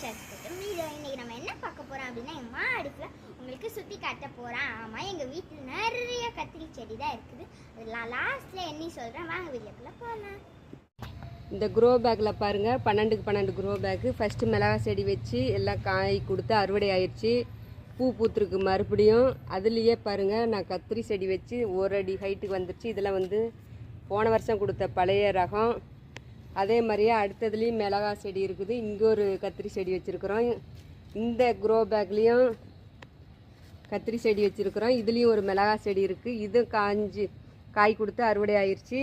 Share video இன்றைக்கி நம்ம என்ன பார்க்க போகிறோம் அப்படின்னா எங்கள் அடுப்பில் உங்களுக்கு சுற்றி காட்ட போகிறேன் ஆமாம் எங்கள் வீட்டில் நிறைய கத்திரி செடி தான் இருக்குது அதெல்லாம் லாஸ்ட்டில் என்ன சொல்கிறேன் வாங்க வீடியோக்குள்ளே போகலாம் இந்த க்ரோ பேக்கில் பாருங்கள் பன்னெண்டுக்கு பன்னெண்டு க்ரோ பேக்கு ஃபஸ்ட்டு மிளகா செடி வச்சு எல்லாம் காய் கொடுத்து அறுவடை ஆயிடுச்சு பூ பூத்துருக்கு மறுபடியும். அதுலேயே பாருங்கள் நான் கத்திரி செடி வச்சு ஒரு அடி ஹைட்டுக்கு வந்துருச்சு. இதெல்லாம் வந்து போன வருஷம் கொடுத்த பழைய ரகம். அதே மாதிரியே அடுத்ததுலேயும் மிளகா செடி இருக்குது. இங்கே ஒரு கத்திரி செடி வச்சுருக்குறோம். இந்த க்ரோ பேக்லேயும் கத்திரி செடி வச்சுருக்குறோம். இதுலேயும் ஒரு மிளகா செடி இருக்குது இதுவும் காஞ்சி காய் கொடுத்து அறுவடை ஆயிடுச்சு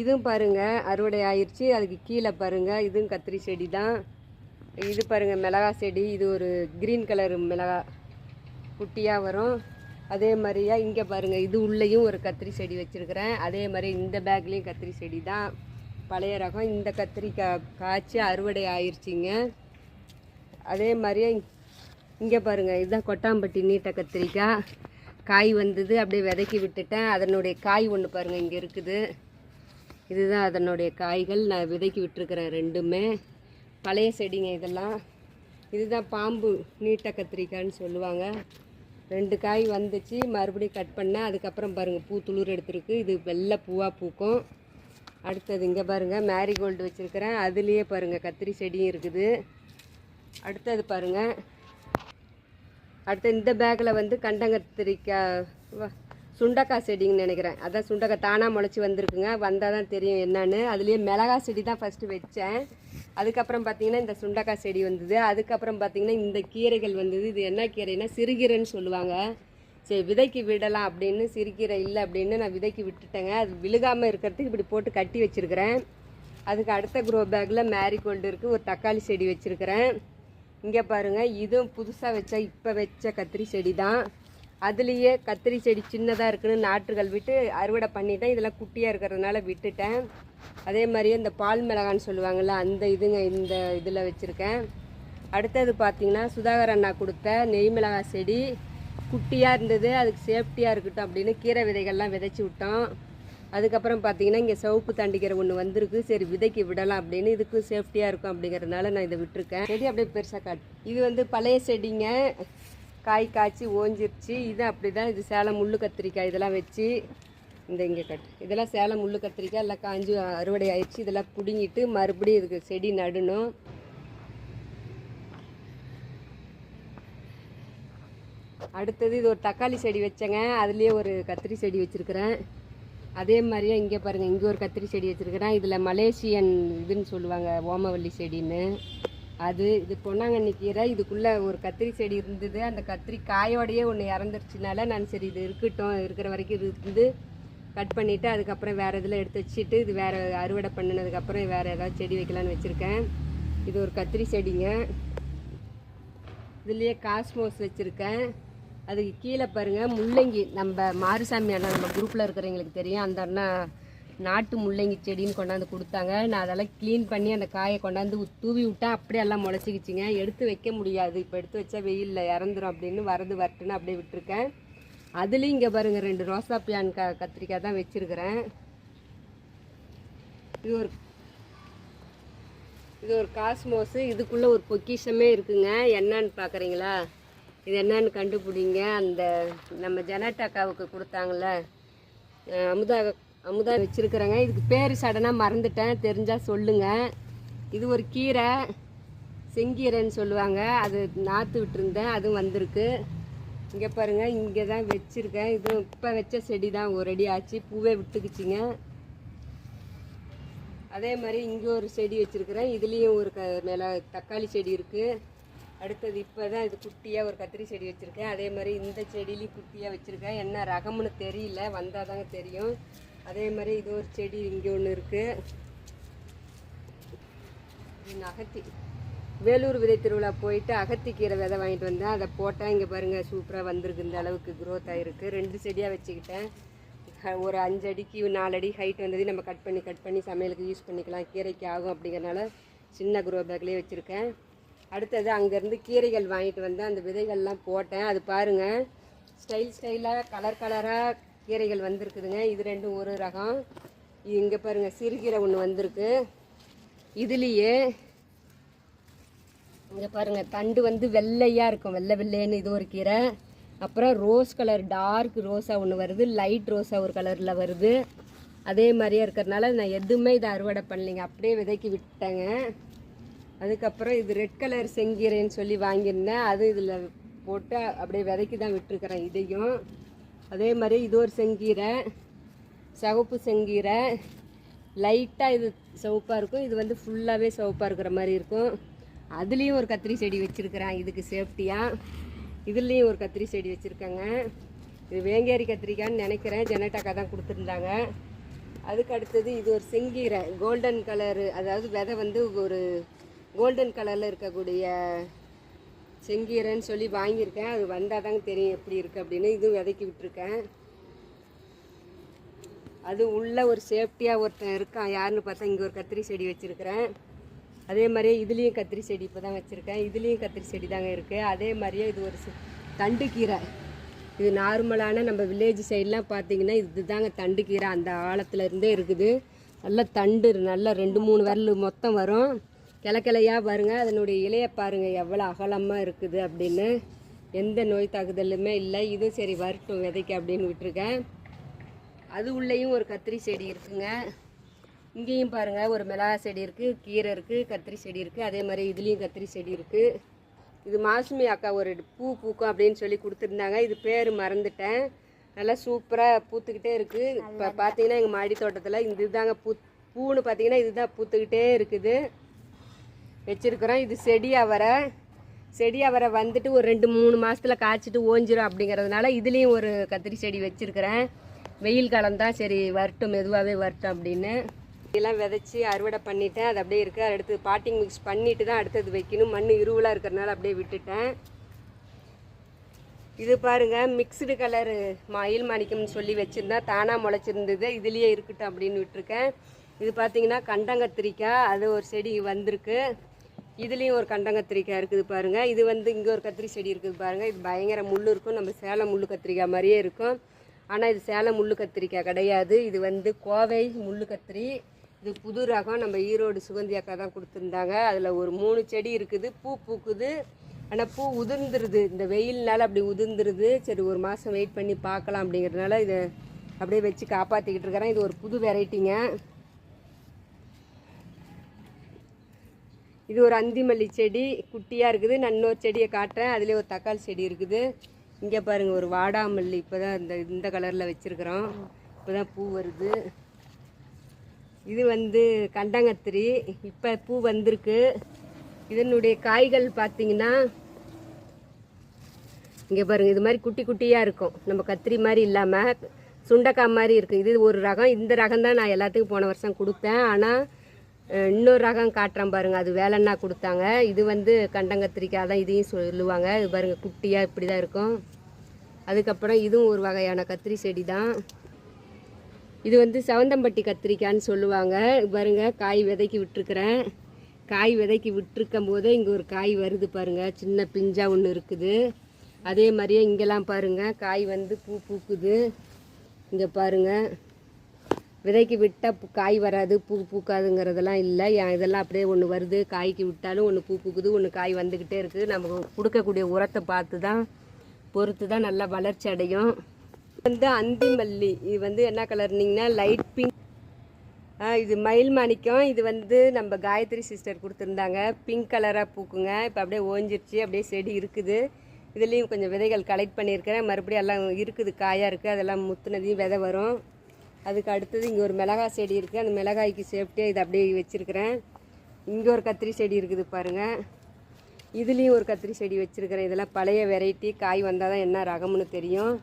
இதுவும் பாருங்க அறுவடை ஆயிடுச்சு அதுக்கு கீழே பாருங்கள் இதுவும் கத்திரி செடி தான் இது பாருங்கள் மிளகா செடி. இது ஒரு க்ரீன் கலர் மிளகா குட்டியாக வரும். அதே மாதிரியா இங்கே பாருங்கள் இது உள்ளேயும் ஒரு கத்திரி செடி வச்சுருக்கிறேன். அதே மாதிரி இந்த பேக்லேயும் கத்திரி செடி தான் பழைய ரகம். இந்த கத்திரிக்காய் காய்ச்சி அறுவடை ஆயிடுச்சிங்க அதே மாதிரியே இங்கே பாருங்கள் இதுதான் கொட்டாம்பட்டி நீட்ட கத்திரிக்காய் காய் வந்தது அப்படியே விதைக்கி விட்டுட்டேன். அதனுடைய காய் ஒன்று பாருங்கள் இங்கே இருக்குது. இதுதான் அதனுடைய காய்கள். நான் விதைக்கி விட்டுருக்கிறேன் ரெண்டுமே. பழைய செடிங்க இதெல்லாம். இதுதான் பாம்பு நீட்ட கத்திரிக்காய்ன்னு சொல்லுவாங்க. ரெண்டு காய் வந்துச்சு. மறுபடியும் கட் பண்ணேன். அதுக்கப்புறம் பாருங்கள் பூ துளிர் எடுத்திருக்கு. இது வெள்ளை பூவாக பூக்கும். அடுத்தது இங்கே பாருங்கள் மேரிகோல்டு வச்சுருக்கிறேன். அதுலேயே பாருங்கள் கத்திரி செடியும் இருக்குது. அடுத்தது பாருங்கள் அடுத்து இந்த பேக்கில் வந்து கண்டங்கத்திரிக்காய் வ- சுண்டக்காய் செடின்னு நினைக்கிறேன். அதான் சுண்டக்காய் தானாக முளைச்சி வந்திருக்குங்க. வந்தால் தான் தெரியும் என்னன்னு. அதுலேயே மிளகா செடி தான் ஃபஸ்ட்டு வச்சேன். அதுக்கப்புறம் பார்த்தீங்கன்னா இந்த சுண்டக்காய் செடி வந்தது. அதுக்கப்புறம் பார்த்தீங்கன்னா இந்த கீரைகள் வந்தது. இது என்ன கீரைன்னா சிறுகீரைன்னு சொல்லுவாங்க. சரி விதைக்கு விடலாம் அப்படின்னு சிரிக்கிற இல்லை அப்படின்னு நான் விதைக்கு விட்டுட்டேங்க. அது விழுகாமல் இருக்கிறதுக்கு இப்படி போட்டு கட்டி வச்சுருக்கிறேன். அதுக்கு அடுத்த க்ரோ பேக்கில் மேரிகோல்டு இருக்குது ஒரு தக்காளி செடி வச்சுருக்கிறேன். இங்கே பாருங்கள் இதுவும் புதுசாக வச்ச இப்போ வச்ச கத்திரி செடி தான் அதுலேயே கத்திரி செடி சின்னதாக இருக்குன்னு நாற்றுகள் விட்டு அறுவடை பண்ணிட்டேன். இதெல்லாம் குட்டியாக இருக்கிறதுனால விட்டுட்டேன். அதே மாதிரியே இந்த பால் மிளகான்னு சொல்லுவாங்கள்ல அந்த இதுங்க இந்த இதில் வச்சுருக்கேன். அடுத்தது பார்த்திங்கன்னா சுதாகர் அண்ணா கொடுத்த நெய் மிளகாய் செடி. குட்டியாக இருந்தது அதுக்கு சேஃப்டியாக இருக்கட்டும் அப்படின்னு கீரை விதைகள்லாம் விதைச்சி விட்டோம். அதுக்கப்புறம் பார்த்தீங்கன்னா இங்கே சிவப்பு தண்டிக்கிற ஒன்று வந்திருக்கு. சரி விதைக்கு விடலாம் அப்படின்னு இதுக்கும் சேஃப்டியாக இருக்கும் அப்படிங்கிறதுனால நான் இதை விட்டுருக்கேன். செடி அப்படியே பெருசாக காட்டு இது வந்து பழைய செடிங்க. காய் காய்ச்சி ஓஞ்சிருச்சு. இது அப்படி தான் இது சேலம் முள்ளு கத்திரிக்காய் இதெல்லாம் வச்சு இந்த இங்கே கட்டு இதெல்லாம் சேலம் முள்ளு கத்திரிக்காய் எல்லாம் காஞ்சி அறுவடை ஆயிடுச்சு. இதெல்லாம் பிடுங்கிட்டு மறுபடியும் இதுக்கு செடி நடணும். அடுத்தது இது ஒரு தக்காளி செடி வச்சேங்க. அதுலேயே ஒரு கத்திரி செடி வச்சுருக்கிறேன். அதே மாதிரியே இங்கே பாருங்கள் இங்கே ஒரு கத்திரி செடி வச்சுருக்கிறேன். இதில் மலேசியன் இதுன்னு சொல்லுவாங்க ஓமவல்லி செடின்னு. அது இது பொன்னாங்கண்ணி கீரை. இதுக்குள்ளே ஒரு கத்திரி செடி இருந்தது. அந்த கத்திரி காயோடையே ஒன்று இறந்துருச்சுனால நான் சரி இது இருக்கட்டும் இருக்கிற வரைக்கும் இது இருந்து கட் பண்ணிவிட்டு அதுக்கப்புறம் வேறு இதில் எடுத்து வச்சுட்டு இது வேறு அறுவடை பண்ணினதுக்கப்புறம் வேறு ஏதாவது செடி வைக்கலான்னு வச்சுருக்கேன். இது ஒரு கத்திரி செடிங்க. இதுலேயே காஸ்மோஸ் வச்சுருக்கேன். அதுக்கு கீழே பாருங்கள் முள்ளங்கி. நம்ம மாரிசாமி அண்ணா நம்ம குரூப்பில் இருக்கிறவங்களுக்கு தெரியும். அந்த அண்ணா நாட்டு முள்ளங்கி செடின்னு கொண்டாந்து கொடுத்தாங்க. நான் அதெல்லாம் க்ளீன் பண்ணி அந்த காயை கொண்டாந்து தூவி விட்டா அப்படியே எல்லாம் முளைச்சிக்கிச்சிங்க. எடுத்து வைக்க முடியாது. இப்போ எடுத்து வச்சா வெயிலில் இறந்துரும் அப்படின்னு வரது வரட்டுன்னு அப்படியே விட்டுருக்கேன். அதுலேயும் இங்கே பாருங்கள் ரெண்டு ரோசா பியான் க கத்திரிக்காய் தான் வச்சுருக்கிறேன். இது ஒரு இது ஒரு காஸ்மோஸு. இதுக்குள்ளே ஒரு பொக்கிஷமே இருக்குங்க. என்னன்னு பார்க்குறீங்களா இது என்னன்னு கண்டுபிடிங்க. அந்த நம்ம ஜெனட்டாக்காவுக்கு கொடுத்தாங்கல்ல. அமுதா அமுதா வச்சுருக்குறேங்க. இதுக்கு பேர் சடனாக மறந்துட்டேன். தெரிஞ்சால் சொல்லுங்கள் இது ஒரு கீரை. செங்கீரைன்னு சொல்லுவாங்க. அது நாற்று விட்டுருந்தேன். அதுவும் வந்திருக்கு. இங்கே பாருங்கள் இங்கே தான் வச்சுருக்கேன். இது இப்போ வச்ச செடி தான் ஒரு அடி ஆச்சு. பூவே விட்டுக்குச்சிங்க. அதே மாதிரி இங்கே ஒரு செடி வச்சுருக்கிறேன். இதுலேயும் ஒரு க மேலே தக்காளி செடி இருக்குது அடுத்தது இப்போ தான் இது குட்டியாக ஒரு கத்திரி செடி வச்சுருக்கேன். அதே மாதிரி இந்த செடியிலையும் குட்டியாக வச்சுருக்கேன். என்ன ரகம்னு தெரியல. வந்தால் தாங்க தெரியும். அதே மாதிரி இது ஒரு செடி இங்கே ஒன்று இருக்குது அகத்தி வேலூர் விதை திருவிழா போயிட்டு அகத்திக்கீரை விதை வாங்கிட்டு வந்தேன். அதை போட்டேன் இங்கே பாருங்கள் சூப்பராக வந்திருக்கு. இந்த அளவுக்கு க்ரோத் ஆகிருக்கு ரெண்டு செடியாக வச்சுக்கிட்டேன். ஒரு அஞ்சு அடிக்கு நாலு அடி ஹைட் வந்தது நம்ம கட் பண்ணி கட் பண்ணி சமையலுக்கு யூஸ் பண்ணிக்கலாம். கீரைக்கு ஆகும் அப்படிங்கிறனால சின்ன குரோ பேக்லேயே வச்சுருக்கேன். அடுத்தது அங்கேருந்து கீரைகள் வாங்கிட்டு வந்தேன் அந்த விதைகள்லாம் போட்டேன். அது பாருங்கள் ஸ்டைல் ஸ்டைலாக கலர் கலராக கீரைகள் வந்திருக்குதுங்க. இது ரெண்டும் ஒரு ரகம். இங்கே பாருங்கள் சிறுகீரை ஒன்று வந்திருக்கு. இதுலேயே இங்கே பாருங்கள் தண்டு வந்து வெள்ளையாக இருக்கும். வெள்ளை வெள்ளைன்னு இது ஒரு கீரை. அப்புறம் ரோஸ் கலர் டார்க் ரோஸாக ஒன்று வருது. லைட் ரோஸாக ஒரு கலரில் வருது. அதே மாதிரியே இருக்கிறதுனால நான் எதுவுமே இதை அறுவடை பண்ணலைங்க. அப்படியே விதைக்கி விட்டேங்க. அதுக்கப்புறம் இது ரெட் கலர் செங்கீரைன்னு சொல்லி வாங்கியிருந்தேன். அது இதில் போட்டு அப்படியே விதைக்கி தான் விட்டுருக்குறேன் இதையும். அதே மாதிரி இது ஒரு செங்கீரை சிவப்பு செங்கீரை. லைட்டாக இது சிவப்பாக இருக்கும். இது வந்து ஃபுல்லாகவே சிவப்பாக இருக்கிற மாதிரி இருக்கும். அதுலேயும் ஒரு கத்திரி செடி வச்சுருக்கிறேன். இதுக்கு சேஃப்டியாக இதுலேயும் ஒரு கத்திரி செடி வச்சுருக்கேங்க. இது வேங்கேரி கத்திரிக்கான்னு நினைக்கிறேன். ஜெனட்டாக்கா தான் கொடுத்துருந்தாங்க. அதுக்கு அடுத்தது இது ஒரு செங்கீரை கோல்டன் கலரு அதாவது விதை வந்து ஒரு கோல்டன் கலரில் இருக்கக்கூடிய செங்கீரைன்னு சொல்லி வாங்கியிருக்கேன். அது வந்தால் தாங்க தெரியும் எப்படி இருக்குது அப்படின்னு. இதுவும் விதைக்கி விட்டுருக்கேன். அது உள்ள ஒரு சேஃப்டியாக ஒருத்தன் இருக்கான். யாருன்னு பார்த்தா இங்கே ஒரு கத்திரி செடி வச்சுருக்கிறேன். அதே மாதிரியே இதுலேயும் கத்திரி செடி இப்போ தான் வச்சுருக்கேன். இதுலேயும் கத்திரி செடி தாங்க இருக்குது அதே மாதிரியே இது ஒரு தண்டு தண்டுக்கீரை இது நார்மலான நம்ம வில்லேஜ் சைட்லாம் பார்த்தீங்கன்னா இது தாங்க தண்டுக்கீரை அந்த ஆழத்துலேருந்தே இருக்குது. நல்ல தண்டு நல்ல ரெண்டு மூணு விரல் மொத்தம் வரும். கிளக்கிளையாக பாருங்க. அதனுடைய இலையை பாருங்கள் எவ்வளோ அகலமாக இருக்குது அப்படின்னு. எந்த நோய் தாக்குதலுமே இல்லை. இதுவும் சரி வரட்டும் விதைக்க அப்படின்னு விட்டுருக்கேன். அது உள்ளேயும் ஒரு கத்திரி செடி இருக்குங்க. இங்கேயும் பாருங்க ஒரு மிளகா செடி இருக்குது கீரை இருக்குது கத்திரி செடி இருக்குது அதே மாதிரி இதுலேயும் கத்திரி செடி இருக்குது இது மாசுமி அக்கா ஒரு பூ பூக்கும் அப்படின்னு சொல்லி கொடுத்துருந்தாங்க. இது பேர் மறந்துட்டேன். நல்லா சூப்பராக பூத்துக்கிட்டே இருக்குது இப்போ பார்த்தீங்கன்னா எங்கள் மாடி தோட்டத்தில் இந்த இதுதாங்க பூ பூன்னு பார்த்தீங்கன்னா இதுதான் பூத்துக்கிட்டே இருக்குது. வச்சுருக்குறோம். இது செடி அவரை செடி அவரை வந்துட்டு ஒரு ரெண்டு மூணு மாதத்தில் காய்ச்சிட்டு ஓஞ்சிரும் அப்படிங்கிறதுனால இதுலேயும் ஒரு கத்திரி செடி வச்சுருக்கிறேன். வெயில் காலம் தான் சரி வரட்டும் மெதுவாகவே வரட்டும் அப்படின்னு. இதெல்லாம் விதைச்சி அறுவடை பண்ணிட்டேன். அது அப்படியே இருக்குது அடுத்து பாட்டிங் மிக்ஸ் பண்ணிட்டு தான் அடுத்தது வைக்கணும். மண் இருவலாக இருக்கிறனால அப்படியே விட்டுட்டேன். இது பாருங்கள் மிக்ஸ்டு கலர் மயில் மாணிக்கம்னு சொல்லி வச்சுருந்தேன் தானாக முளைச்சிருந்தது. இதுலேயே இருக்கட்டும் அப்படின்னு விட்டுருக்கேன். இது பார்த்தீங்கன்னா கண்டங்கத்திரிக்காய். அது ஒரு செடி வந்திருக்கு. இதுலேயும் ஒரு கண்டங்கத்திரிக்காய் இருக்குது பாருங்கள் இது வந்து இங்கே ஒரு கத்திரி செடி இருக்குது பாருங்கள் இது பயங்கர முள் இருக்கும். நம்ம சேலம் முள் கத்திரிக்காய் மாதிரியே இருக்கும். ஆனால் இது சேலம் முள்ளு கத்திரிக்காய் கிடையாது. இது வந்து கோவை முள்ளு கத்திரி. இது புது ரகம். நம்ம ஈரோடு சுகந்தி அக்கா தான் கொடுத்துருந்தாங்க. அதில் ஒரு மூணு செடி இருக்குது. பூ பூக்குது. ஆனால் பூ உதிர்ந்துருது. இந்த வெயில்னால அப்படி உதிர்ந்துருது. சரி ஒரு மாதம் வெயிட் பண்ணி பார்க்கலாம் அப்படிங்கிறதுனால இதை அப்படியே வச்சு காப்பாற்றிக்கிட்டு இருக்கிறேன். இது ஒரு புது வெரைட்டிங்க இது ஒரு அந்திமல்லி செடி குட்டியாக இருக்குது. நான் இன்னொரு செடியை காட்டுறேன். அதுலேயே ஒரு தக்காளி செடி இருக்குது. இங்கே பாருங்கள் ஒரு வாடாமல்லி. இப்போ தான் இந்த இந்த கலரில் வச்சுருக்குறோம். இப்போ தான் பூ வருது. இது வந்து கண்டங்கத்திரி. இப்போ பூ வந்திருக்கு. இதனுடைய காய்கள் பார்த்தீங்கன்னா இங்கே பாருங்கள் இது மாதிரி குட்டி குட்டியாக இருக்கும். நம்ம கத்திரி மாதிரி இல்லாமல் சுண்டக்காய் மாதிரி இருக்குது இது ஒரு ரகம். இந்த ரகம் தான் நான் எல்லாத்துக்கும் போன வருஷம் கொடுத்தேன். ஆனால் இன்னொரு ரகம் காட்டுறேன் பாருங்கள் அது வேலைன்னா கொடுத்தாங்க. இது வந்து கண்டங்கத்திரிக்காய் தான் இதையும் சொல்லுவாங்க. இது பாருங்கள் குட்டியாக இப்படி தான் இருக்கும். அதுக்கப்புறம் இதுவும் ஒரு வகையான கத்திரி செடி தான் இது வந்து செவந்தம்பட்டி கத்திரிக்காய்ன்னு சொல்லுவாங்க. பாருங்கள் பாருங்க காய் விதைக்கி விட்டுருக்குறேன். காய் விதைக்கி விட்டுருக்கும் போதே இங்கே ஒரு காய் வருது பாருங்க. சின்ன பிஞ்சா ஒன்று இருக்குது. அதே மாதிரியே இங்கெல்லாம் பாருங்கள் காய் வந்து பூ பூக்குது. இங்கே பாருங்க. விதைக்கு விட்டால் காய் வராது பூ பூக்காதுங்கிறதெல்லாம் இல்லை. ஏன் இதெல்லாம் அப்படியே ஒன்று வருது காய்க்கு விட்டாலும் ஒன்று பூ பூக்குது ஒன்று காய் வந்துக்கிட்டே இருக்குது. நம்ம கொடுக்கக்கூடிய உரத்தை பார்த்து தான் பொறுத்து தான் நல்லா வளர்ச்சி அடையும். வந்து அந்தி மல்லி இது வந்து என்ன கலர்னிங்கன்னா லைட் பிங்க். இது மயில் மாணிக்கம். இது வந்து நம்ம காயத்ரி சிஸ்டர் கொடுத்துருந்தாங்க. பிங்க் கலராக பூக்குங்க. இப்போ அப்படியே ஓஞ்சிருச்சு. அப்படியே செடி இருக்குது. இதுலேயும் கொஞ்சம் விதைகள் கலெக்ட் பண்ணியிருக்கிறேன். மறுபடியும் எல்லாம் இருக்குது. காயாக இருக்குது அதெல்லாம் முத்துனதையும் விதை வரும். அதுக்கு அடுத்தது இங்கே ஒரு மிளகாய் செடி இருக்குது அந்த மிளகாய்க்கு சேஃப்டியாக இதை அப்படியே வச்சுருக்கிறேன். இங்கே ஒரு கத்திரி செடி இருக்குது பாருங்கள் இதுலேயும் ஒரு கத்திரி செடி வச்சுருக்கிறேன். இதெல்லாம் பழைய வெரைட்டி காய் வந்தால் தான் என்ன ரகம்னு தெரியும்.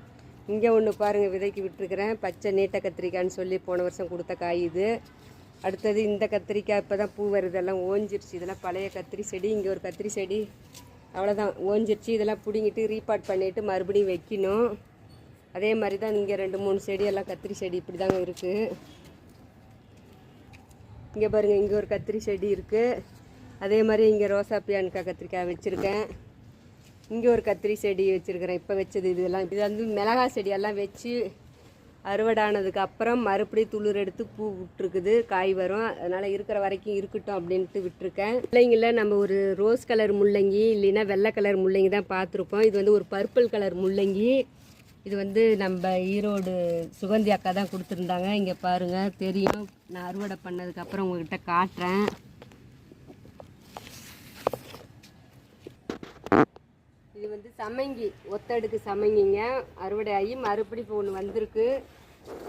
இங்கே ஒன்று பாருங்கள் விதைக்கு விட்டுருக்குறேன். பச்சை நீட்ட கத்திரிக்காய்ன்னு சொல்லி போன வருஷம் கொடுத்த காய் இது. அடுத்தது இந்த கத்திரிக்காய் இப்போ தான் பூ வருது. எல்லாம் ஓஞ்சிருச்சு. இதெல்லாம் பழைய கத்திரி செடி. இங்கே ஒரு கத்திரி செடி. அவ்வளோதான் ஓஞ்சிருச்சு. இதெல்லாம் பிடுங்கிட்டு ரீபாட் பண்ணிவிட்டு மறுபடியும் வைக்கணும். அதே மாதிரி தான் இங்கே ரெண்டு மூணு செடியெல்லாம் கத்திரி செடி இப்படி தாங்க இருக்குது இங்கே பாருங்கள் இங்கே ஒரு கத்திரி செடி இருக்குது அதே மாதிரி இங்கே ரோசா பியான்கா கத்திரிக்காய் வச்சுருக்கேன். இங்கே ஒரு கத்திரி செடி வச்சுருக்கிறேன் இப்போ வச்சது இதெல்லாம். இது வந்து மிளகாய் செடியெல்லாம் வச்சு அறுவடானதுக்கு அப்புறம் மறுபடியும் துளிர் எடுத்து பூ விட்டுருக்குது காய் வரும். அதனால் இருக்கிற வரைக்கும் இருக்கட்டும் அப்படின்ட்டு விட்டுருக்கேன். பிள்ளைங்கள நம்ம ஒரு ரோஸ் கலர் முள்ளங்கி இல்லைன்னா வெள்ளை கலர் முள்ளங்கி தான் பார்த்துருப்போம். இது வந்து ஒரு பர்பிள் கலர் முள்ளங்கி. இது வந்து நம்ம ஈரோடு சுகந்தி அக்கா தான் கொடுத்துருந்தாங்க. இங்கே பாருங்கள் தெரியும். நான் அறுவடை பண்ணதுக்கப்புறம் உங்கள்கிட்ட காட்டுறேன். இது வந்து சமங்கி ஒத்தடுக்கு சமங்கிங்க. அறுவடை ஆகி மறுபடி இப்போ ஒன்று வந்திருக்கு.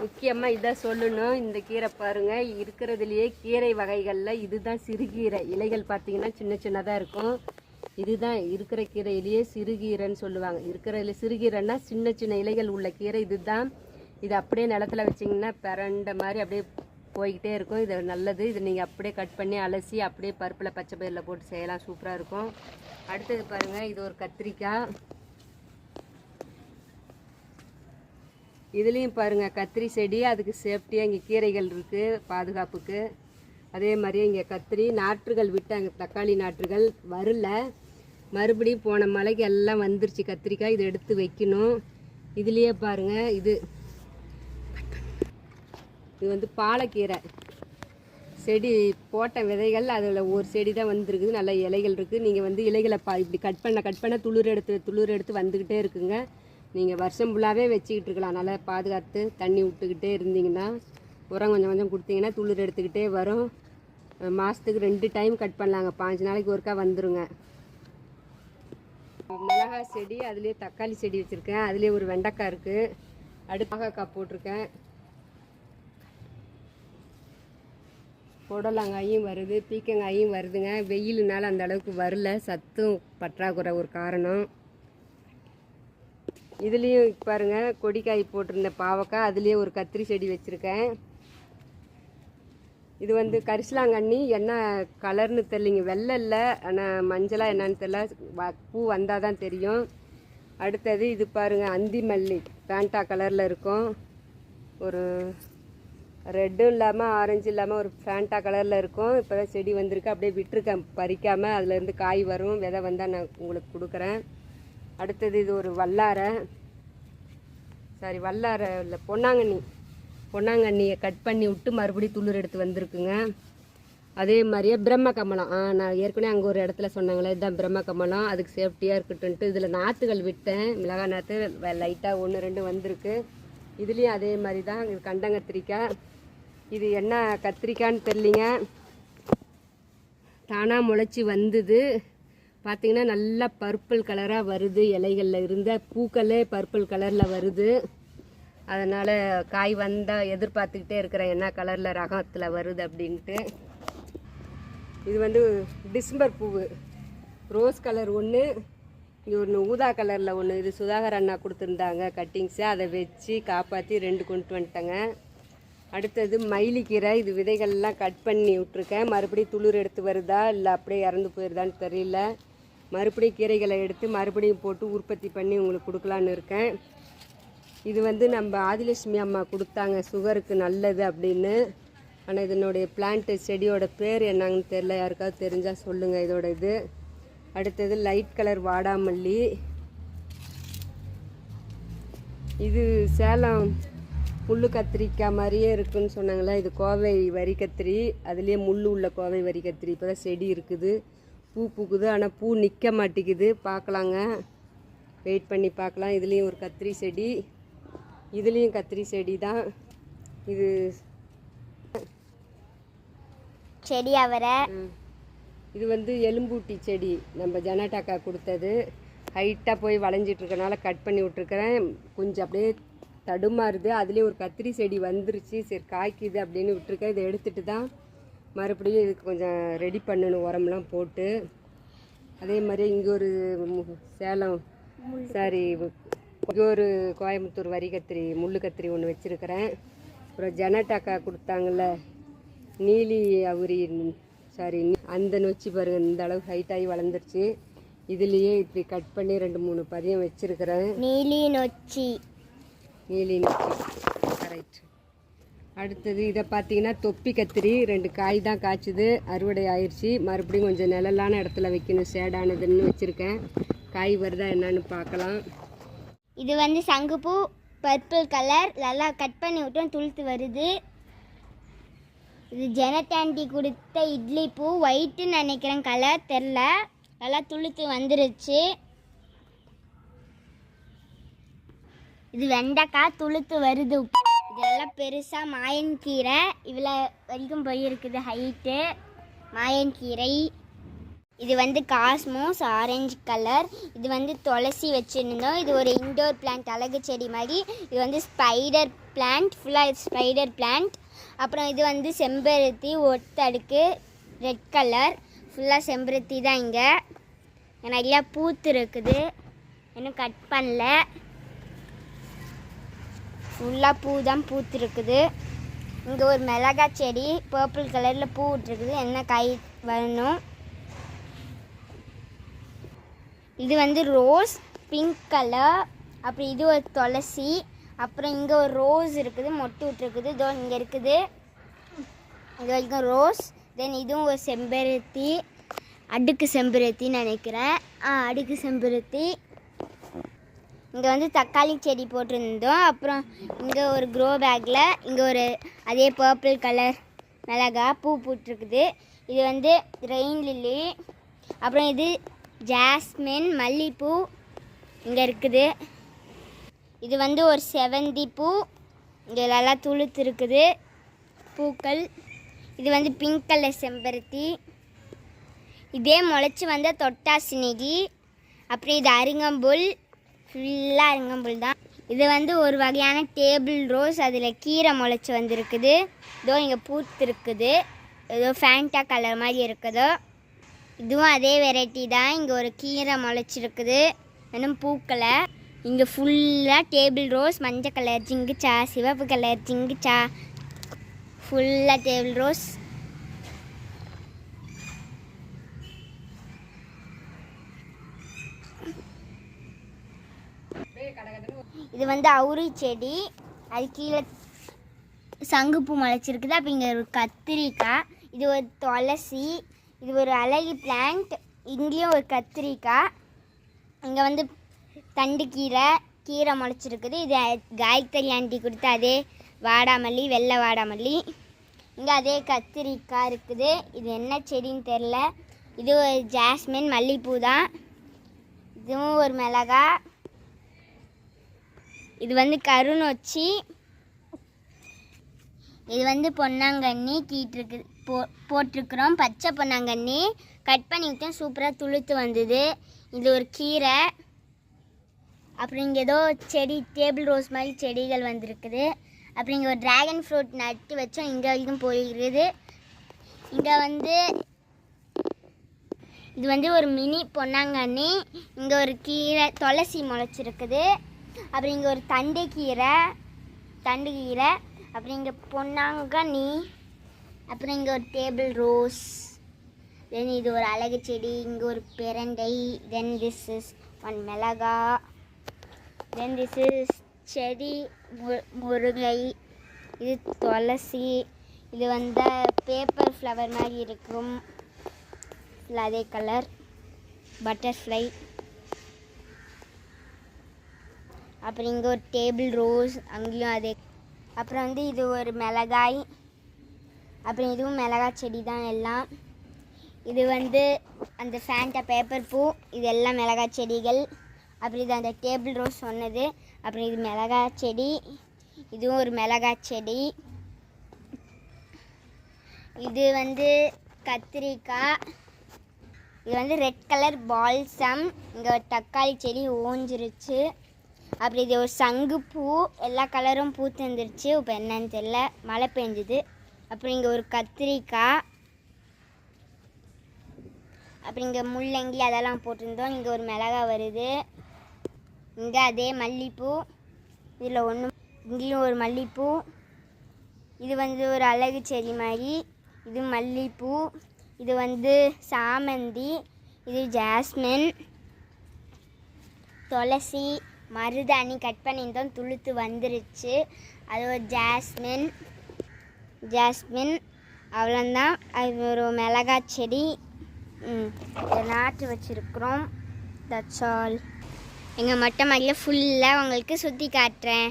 முக்கியமாக இதை சொல்லணும். இந்த கீரை பாருங்கள் இருக்கிறதுலையே கீரை வகைகளில் இதுதான் சிறுகீரை. இலைகள் பார்த்தீங்கன்னா சின்ன சின்னதாக இருக்கும். இதுதான் இருக்கிற கீரையிலேயே சிறுகீரைன்னு சொல்லுவாங்க. இருக்கிற சிறுகீரைன்னா சின்ன சின்ன இலைகள் உள்ள கீரை இதுதான். இது அப்படியே நிலத்துல வச்சிங்கன்னா பிறண்ட மாதிரி அப்படியே போய்கிட்டே இருக்கும். இது நல்லது. இது நீங்கள் அப்படியே கட் பண்ணி அலசி அப்படியே பருப்பில் பச்சை பயிரில் போட்டு செய்யலாம். சூப்பராக இருக்கும். அடுத்தது பாருங்கள் இது ஒரு கத்திரிக்காய். இதுலேயும் பாருங்கள் கத்திரி செடி அதுக்கு சேஃப்டியாக இங்கே கீரைகள் இருக்குது பாதுகாப்புக்கு. அதே மாதிரியே இங்கே கத்திரி நாற்றுகள் விட்டாங்க. தக்காளி நாற்றுகள் வரல. மறுபடியும் போன மலைக்கு எல்லாம் வந்துருச்சு. கத்திரிக்காய் இதை எடுத்து வைக்கணும். இதுலேயே பாருங்கள் இது. இது வந்து பாலக்கீரை. செடி போட்ட விதைகள் அதில் ஒரு செடி தான் வந்திருக்குது. நல்ல இலைகள் இருக்குது நீங்கள் வந்து இலைகளை பா இப்படி கட் பண்ண கட் பண்ண துளிர் எடுத்து துளிர் எடுத்து வந்துக்கிட்டே இருக்குங்க. நீங்கள் வருஷம் ஃபுல்லாகவே வச்சுக்கிட்டு இருக்கலாம். நல்லா பாதுகாத்து தண்ணி விட்டுக்கிட்டே இருந்தீங்கன்னா உரம் கொஞ்சம் கொஞ்சம் கொடுத்தீங்கன்னா துளிர் எடுத்துக்கிட்டே வரும். மாதத்துக்கு ரெண்டு டைம் கட் பண்ணலாங்க. பாஞ்சு நாளைக்கு ஒருக்கா வந்துருங்க. மிளகாய் செடி அதுலேயே தக்காளி செடி வச்சுருக்கேன். அதுலேயே ஒரு வெண்டைக்காய் இருக்குது அடுப்பாகக்காய் போட்டிருக்கேன். புடலங்காயும் வருது பீக்கங்காயும் வருதுங்க. வெயிலுனால அந்த அளவுக்கு வரல. சத்தும் பற்றாக்குறை ஒரு காரணம். இதுலேயும் பாருங்க கொடிக்காய் போட்டிருந்த பாவக்காய் அதுலேயே ஒரு கத்திரி செடி வச்சுருக்கேன். இது வந்து கரிசலாங்கண்ணி. என்ன கலர்னு தெரியலிங்க. வெள்ளை இல்லை. ஆனால் மஞ்சளாக என்னன்னு தெரியல. வ- பூ வந்தால் தான் தெரியும். அடுத்தது இது பாருங்கள் அந்தி மல்லி. பேண்டா கலரில் இருக்கும். ஒரு ரெட்டும் இல்லாமல் ஆரஞ்சு இல்லாமல் ஒரு ஃபேண்டா கலரில் இருக்கும். இப்போ தான் செடி வந்திருக்கு. அப்படியே விட்டுருக்கேன். பறிக்காமல் அதுலேருந்து காய் வரும். விதை வந்தால் நான் உங்களுக்கு கொடுக்குறேன். அடுத்தது இது ஒரு வல்லாரை. சாரி வல்லாரை இல்லை பொன்னாங்கண்ணி. பொன்னாங்கண்ணியை கட் பண்ணி விட்டு மறுபடியும் துளிர் எடுத்து வந்திருக்குங்க. அதே மாதிரியே பிரம்ம கமலம். ஆ நான் ஏற்கனவே அங்கே ஒரு இடத்துல சொன்னாங்களே இதுதான் பிரம்ம கமலம். அதுக்கு சேஃப்டியாக இருக்கட்டும்ட்டு இதில் நாற்றுகள் விட்டேன். மிளகாய் நாற்று லைட்டாக ஒன்று ரெண்டு வந்திருக்கு. இதுலேயும் அதே மாதிரி தான் இது கண்டங்கத்திரிக்காய். இது என்ன கத்திரிக்கான்னு தெரிலிங்க தானாக முளைச்சி வந்தது. பார்த்தீங்கன்னா நல்லா பர்பிள் கலராக வருது. இலைகளில் இருந்த பூக்களே பர்பிள் கலரில் வருது. அதனால் காய் வந்தால் எதிர்பார்த்துக்கிட்டே இருக்கிறேன் என்ன கலரில் ரகத்தில் வருது அப்படின்ட்டு. இது வந்து டிசம்பர் பூவு. ரோஸ் கலர் ஒன்று இங்கே ஒன்று ஊதா கலரில் ஒன்று இது சுதாகர் அண்ணா கொடுத்துருந்தாங்க கட்டிங்ஸு அதை வச்சு காப்பாற்றி ரெண்டு கொண்டு வந்துட்டேங்க. அடுத்தது மயிலிக்கீரை. இது விதைகள்லாம் கட் பண்ணி விட்ருக்கேன் மறுபடியும் துளிர் எடுத்து வருதா இல்லை அப்படியே இறந்து போயிருதான்னு தெரியல. மறுபடியும் கீரைகளை எடுத்து மறுபடியும் போட்டு உற்பத்தி பண்ணி உங்களுக்கு கொடுக்கலான்னு இருக்கேன். இது வந்து நம்ம ஆதிலட்சுமி அம்மா கொடுத்தாங்க சுகருக்கு நல்லது அப்படின்னு. ஆனால் இதனுடைய பிளான்ட்டு செடியோட பேர் என்னங்கன்னு தெரில யாருக்காவது தெரிஞ்சால் சொல்லுங்கள் இதோட இது. அடுத்தது லைட் கலர் வாடாமல்லி. இது சேலம் முள் கத்திரிக்காய் மாதிரியே இருக்குன்னு சொன்னாங்களே? இது கோவை வரி கத்திரி. அதுலேயே முள் உள்ள கோவை வரி கத்திரி. இப்போ தான் செடி இருக்குது. பூ பூக்குது. ஆனால் பூ நிற்க மாட்டேங்குது. பார்க்கலாங்க. வெயிட் பண்ணி பார்க்கலாம். இதுலேயும் ஒரு கத்திரி செடி. இதுலேயும் கத்திரி செடி தான். இது செடி அவரை. இது வந்து எலும்பூட்டி செடி நம்ம ஜனாட்டாக்கா கொடுத்தது. ஹைட்டாக போய் வளைஞ்சிட்டு இருக்கனால கட் பண்ணி விட்ருக்கிறேன் கொஞ்சம் அப்படியே தடுமாறுது. அதுலேயும் ஒரு கத்திரி செடி வந்துருச்சு. சரி காய்க்குது அப்படின்னு விட்டுருக்கேன். இதை எடுத்துட்டு தான் மறுபடியும் இதுக்கு கொஞ்சம் ரெடி பண்ணணும் உரம்லாம் போட்டு. அதே மாதிரி இங்கே ஒரு சேலம் சாரி இங்கே ஒரு கோயம்புத்தூர் வரி கத்திரி முள்ளு கத்திரி ஒன்று வச்சுருக்கிறேன். அப்புறம் ஜனட்டாக்கா கொடுத்தாங்கல்ல நீலி அவுரி சாரி அந்த நொச்சி பாருங்க இந்த அளவு ஹைட்டாகி வளர்ந்துருச்சு. இதுலேயே இப்படி கட் பண்ணி ரெண்டு மூணு பதியம் வச்சுருக்கிறேன். நீலி நொச்சி. நீலி நொச்சி. கரெக்ட் அடுத்தது இதை பார்த்தீங்கன்னா தொப்பி கத்திரி ரெண்டு காய் தான் காய்ச்சுது அறுவடை ஆயிடுச்சு மறுபடியும் கொஞ்சம் நிழலான இடத்துல வைக்கணும் சேடானதுன்னு வச்சுருக்கேன். காய் வருதா என்னன்னு பார்க்கலாம். இது வந்து சங்குப்பூ பர்பிள் கலர் நல்லா கட் பண்ணி விட்டோம் துளுத்து வருது. இது ஜெனத்தாண்டி கொடுத்த இட்லி பூ. ஒயிட்டுன்னு நினைக்கிறேன் கலர் தெரில நல்லா துளுத்து வந்துருச்சு. இது வெண்டைக்காய் துளுத்து வருது. இதெல்லாம் பெருசாக மாயன் கீரை. இவ்வளோ வரைக்கும் போயிருக்குது ஹைட்டு மாயன் கீரை. இது வந்து காஸ்மோஸ் ஆரஞ்சு கலர் இது வந்து துளசி வச்சுருந்தோம். இது ஒரு இன்டோர் பிளான்ட் அழகு செடி மாதிரி. இது வந்து ஸ்பைடர் பிளான்ட் ஃபுல்லாக ஸ்பைடர் பிளான்ட் அப்புறம் இது வந்து செம்பருத்தி ஒத்தடுக்கு ரெட் கலர் ஃபுல்லாக செம்பருத்தி தான் இங்கே. நிறையா பூத்து இருக்குது. இன்னும் கட் பண்ணல. ஃபுல்லாக பூ தான் பூத்துருக்குது இங்கே ஒரு மிளகாய் செடி பர்பிள் கலரில் பூ விட்டுருக்குது. என்ன காய் வரணும்? இது வந்து ரோஸ் பிங்க் கலர் அப்புறம் இது ஒரு துளசி அப்புறம் இங்கே ஒரு ரோஸ் இருக்குது மொட்டு விட்டுருக்குது. இதோ இங்கே இருக்குது. இது வரைக்கும் ரோஸ் தென் இதுவும் ஒரு செம்பருத்தி அடுக்கு செம்பருத்தின்னு நினைக்கிறேன். ஆ அடுக்கு செம்பருத்தி. இங்கே வந்து தக்காளி செடி போட்டிருந்தோம். அப்புறம் இங்கே ஒரு க்ரோ பேக்கில் இங்கே ஒரு அதே பர்பிள் கலர் மிளகா பூ பூட்டிருக்குது. இது வந்து ரெயின் லில்லி அப்புறம் இது ஜாஸ்மின் மல்லிப்பூ இங்கே இருக்குது. இது வந்து ஒரு செவந்தி பூ. இங்கே நல்லா துளுத்து இருக்குது. பூக்கள். இது வந்து பிங்க் கலர் செம்பருத்தி. இதே முளைச்சி வந்த தொட்டாசினிகி அப்புறம் இது அருங்கம்புல் ஃபுல்லாக அருங்கம்புல் தான். இது வந்து ஒரு வகையான டேபிள் ரோஸ். அதில் கீரை முளைச்சி வந்திருக்குது. இதோ இங்கே பூத்திருக்குது. ஏதோ ஃபேண்டா கலர் மாதிரி இருக்குதோ. இதுவும் அதே வெரைட்டி தான். இங்கே ஒரு கீரை முளைச்சிருக்குது. இன்னும் பூக்களை இங்கே ஃபுல்லாக டேபிள் ரோஸ் மஞ்சள் கலர் ஜிங்குச்சா சிவப்பு கலர் ஜிங்குச்சா ஃபுல்லாக டேபிள் ரோஸ் இது வந்து அவுரி செடி. அது கீழே சங்குப்பூ முளைச்சிருக்குது. அப்போ இங்கே ஒரு கத்திரிக்காய் இது ஒரு துளசி இது ஒரு அழகி பிளான்ட் இங்கேயும் ஒரு கத்திரிக்காய். இங்கே வந்து தண்டு கீரை கீரை முளைச்சிருக்குது. இது காயத்ரி ஆண்டி கொடுத்த அதே வாடாமல்லி வெள்ளை வாடாமல்லி. இங்கே அதே கத்திரிக்காய் இருக்குது. இது என்ன செடின்னு தெரில இது ஒரு ஜாஸ்மின் மல்லிப்பூ தான். இதுவும் ஒரு மிளகா இது வந்து கருணொச்சி. இது வந்து பொன்னாங்கண்ணி கீட்டிருக்குது போ போட்டிருக்கிறோம். பச்சை பொன்னாங்கண்ணி. கட் பண்ணிவிட்டேன் சூப்பராக துளுத்து வந்தது. இது ஒரு கீரை. அப்புறம் இங்கே ஏதோ செடி டேபிள் ரோஸ் மாதிரி செடிகள் வந்திருக்குது. அப்புறம் இங்கே ஒரு ட்ராகன் ஃப்ரூட் நட்டு வச்சோம். இங்கே வரைக்கும் போயிருக்குது. இங்கே வந்து இது வந்து ஒரு மினி பொன்னாங்கண்ணி. இங்கே ஒரு கீரை துளசி முளைச்சிருக்குது. அப்புறம் இங்கே ஒரு தண்டு கீரை தண்டு கீரை. அப்புறம் இங்கே பொன்னாங்கண்ணி. அப்புறம் இங்கே ஒரு டேபிள் ரோஸ் தென் இது ஒரு அழகு செடி இங்கே ஒரு பிரண்டை. தென் திஸ் இஸ் ஒன் மிளகா. தென் திஸ் இஸ் செடி மு- முருங்கை. இது துளசி. இது வந்து பேப்பர் ஃப்ளவர் மாதிரி இருக்கும். அதே கலர் பட்டர்ஃப்ளை அப்புறம் இங்கே ஒரு டேபிள் ரோஸ் அங்கேயும் அதே. அப்புறம் வந்து இது ஒரு மிளகாய். அப்புறம் இதுவும் மிளகாய் செடி தான் எல்லாம். இது வந்து அந்த ஃபேண்டா பேப்பர் பூ இது எல்லாம் மிளகாய் செடிகள். அப்புறம் இது அந்த டேபிள் ரோஸ் சொன்னது. அப்புறம் இது மிளகாய் செடி. இதுவும் ஒரு மிளகாய் செடி. இது வந்து கத்திரிக்காய். இது வந்து ரெட் கலர் பால்சம் இங்கே ஒரு தக்காளி செடி ஓஞ்சிருச்சு. அப்புறம் இது ஒரு சங்கு பூ எல்லா கலரும் பூத்து வந்துருச்சு இப்போ என்னன்னு தெரியல. மழை பெஞ்சுது. அப்புறம் இங்கே ஒரு கத்திரிக்காய். அப்புறம் இங்கே முள்ளங்கி அதெல்லாம் போட்டிருந்தோம். இங்கே ஒரு மிளகா வருது. இங்கே அதே மல்லிப்பூ. இதில் ஒன்று இங்கேயும் ஒரு மல்லிப்பூ. இது வந்து ஒரு அழகு செடி மாதிரி. இது மல்லிப்பூ. இது வந்து சாமந்தி. இது ஜாஸ்மின். துளசி மருதாணி கட் பண்ணியிருந்தோம். துளுத்து வந்துருச்சு. அது ஒரு ஜாஸ்மின். ஜாஸ்மின் அவ்வளோந்தான் அது ஒரு மிளகாய் செடி. இதை நாட்டு வச்சுருக்குறோம். தட்ஸ் ஆல் எங்கள் மொட்டை மாடியில் ஃபுல்லாக உங்களுக்கு சுற்றி காட்டுறேன்.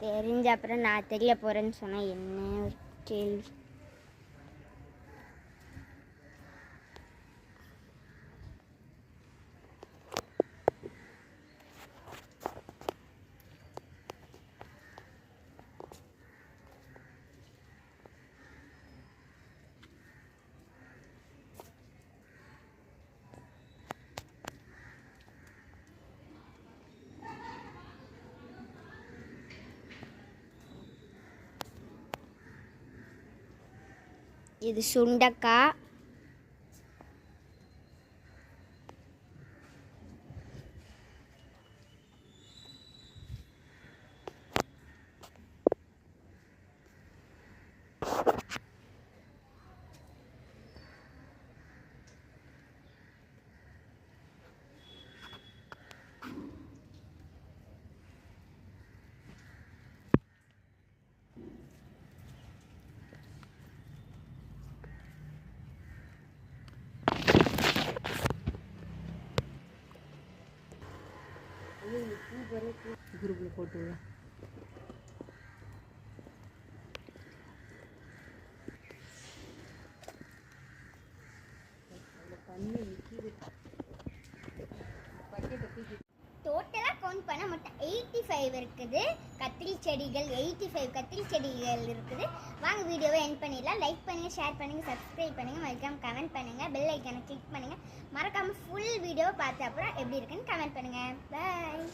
தெரிஞ்ச அப்புறம் நான் தெரிய போகிறேன்னு சொன்னால் என்ன கேள்வி? இது சுண்டக்காய். குரூப்பில் டோட்டலாக கவுண்ட் பண்ண மொத்தம் எயிட்டி ஃபைவ் இருக்குது. கத்திரி செடிகள் எயிட்டி ஃபைவ் கத்திரி செடிகள் இருக்குது. வாங்க வீடியோவை என் பண்ணிடலாம். லைக் பண்ணுங்கள் ஷேர் பண்ணுங்கள் சப்ஸ்கிரைப் பண்ணுங்கள் மறக்காம கமெண்ட் பண்ணுங்கள் பெல் ஐக்கனை கிளிக் பண்ணுங்கள் மறக்காமல் ஃபுல் வீடியோவை பார்த்த அப்புறம் எப்படி இருக்குன்னு கமெண்ட் பண்ணுங்கள் பாய்